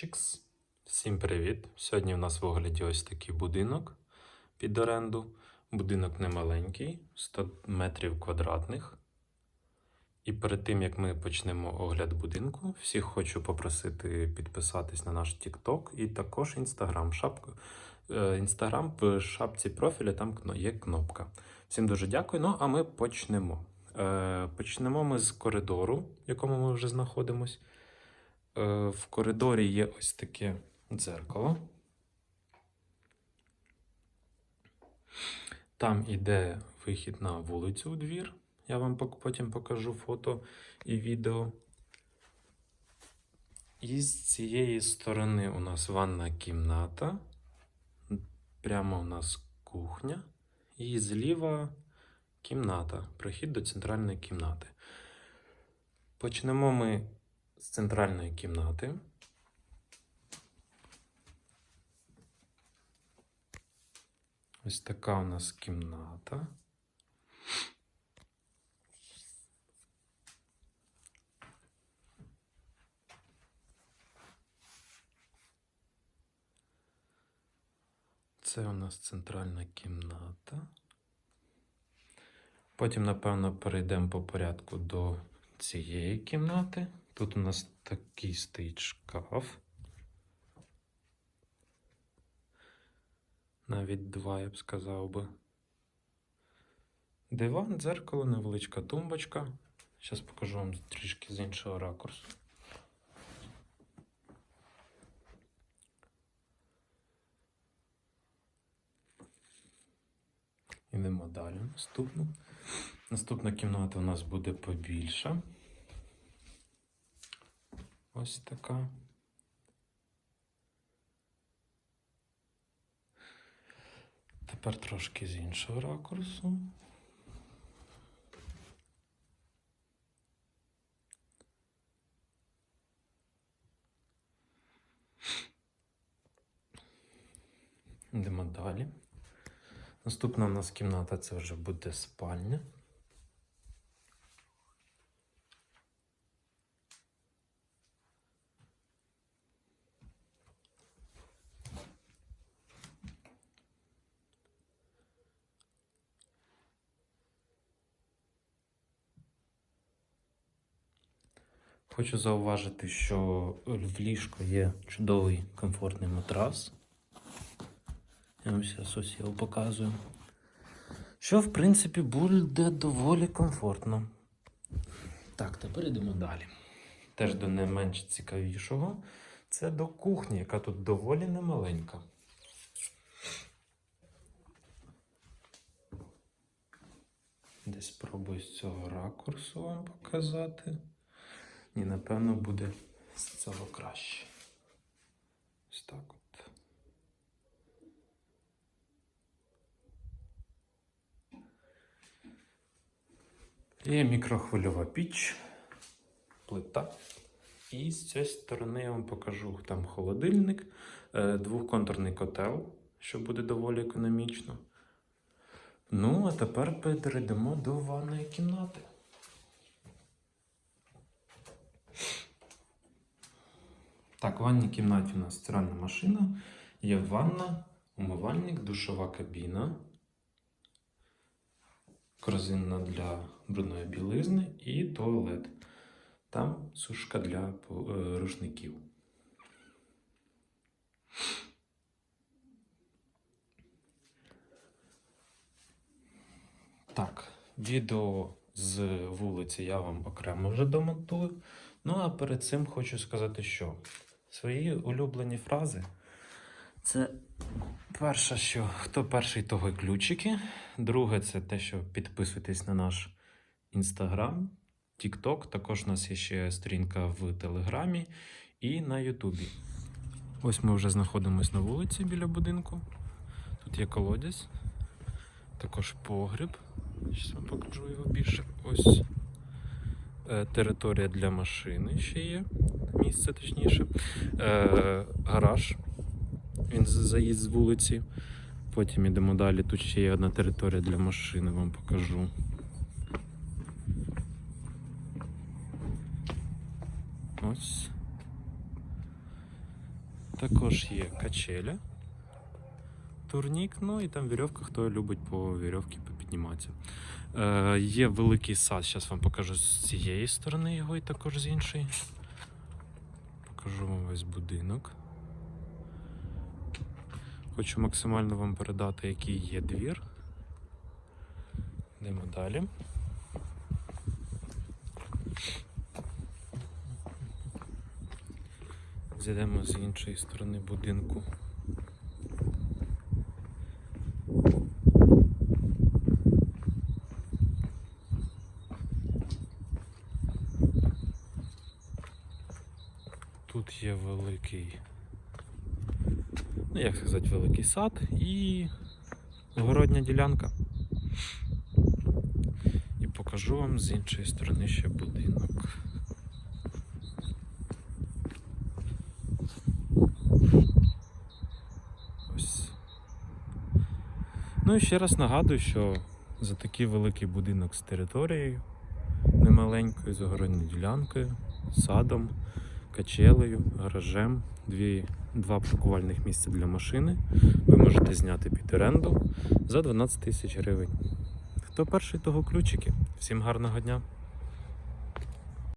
Чикс. Всім привіт! Сьогодні у нас в огляді ось такий будинок під оренду. Будинок не маленький, 100 метрів квадратних. І перед тим як ми почнемо огляд будинку, всіх хочу попросити підписатись на наш TikTok і також Instagram. Шапку. Інстаграм в шапці профіля там є кнопка. Всім дуже дякую. Ну а ми почнемо. Е, Почнемо ми з коридору, в якому ми вже знаходимось. Е, В коридорі є ось таке дзеркало. Там іде вихід на вулицю у двір. Я вам потім покажу фото і відео. І з цієї сторони у нас ванна кімната. Прямо у нас кухня. І зліва кімната. Прохід до центральної кімнати. Почнемо ми з центральної кімнати. Ось така у нас кімната. Це у нас центральна кімната. Потім, напевно, перейдемо по порядку до цієї кімнати. Тут у нас такий стоїть шкаф. Навіть два, я б сказав би. Диван, дзеркало, невеличка тумбочка. Зараз покажу вам трішки з іншого ракурсу. Йдемо далі. Наступну. Наступна кімната у нас буде побільша. Ось така. Тепер трошки з іншого ракурсу. Йдемо далі. Наступна у нас кімната це вже буде спальня. Хочу зауважити, що в ліжку є чудовий комфортний матрас. Я вам ось його показую. Що, в принципі, буде доволі комфортно. Так, тепер йдемо далі. Теж до не менш цікавішого. Це до кухні, яка тут доволі немаленька. Десь спробую з цього ракурсу вам показати. Ні, напевно, буде з цього краще. Ось так от. Є мікрохвильова піч, плита. І з цієї сторони я вам покажу там холодильник, е, двохконтурний котел, що буде доволі економічно. Ну, а тепер перейдемо до ванної кімнати. Так, в ванній кімнаті у нас стиральна машина, є ванна, умивальник, душова кабіна, корзина для брудної білизни і туалет. Там сушка для е, рушників. Так, відео з вулиці я вам окремо вже домонтую. Ну а перед цим хочу сказати, що свої улюблені фрази. Це перше, що хто перший, того й ключики. Друге, це те, що підписуйтесь на наш інстаграм, Тікток. Також у нас є ще сторінка в Телеграмі і на Ютубі. Ось ми вже знаходимося на вулиці біля будинку. Тут є колодязь, також погріб. Зараз вам покажу його більше. Ось е, територія для машини ще є. Місце точніше. Е, гараж. Він заїзд з вулиці. Потім йдемо далі. Тут ще є одна територія для машини, вам покажу. Ось. Також є качеля, турнік, ну і там вірьовка, хто любить по вірьовці підніматися. Е, є великий сад, зараз вам покажу з цієї сторони його і також з іншої. Покажу вам весь будинок. Хочу максимально вам передати, який є двір. Йдемо далі. Зайдемо з іншої сторони будинку. Тут є великий, ну як сказати, великий сад і городня ділянка. І покажу вам з іншої сторони ще будинок. Ну і ще раз нагадую, що за такий великий будинок з територією, немаленькою, з огородною ділянкою, садом, качелею, гаражем, дві, два паркувальних місця для машини. Ви можете зняти під оренду за 12 тисяч гривень. Хто перший, того ключики. Всім гарного дня!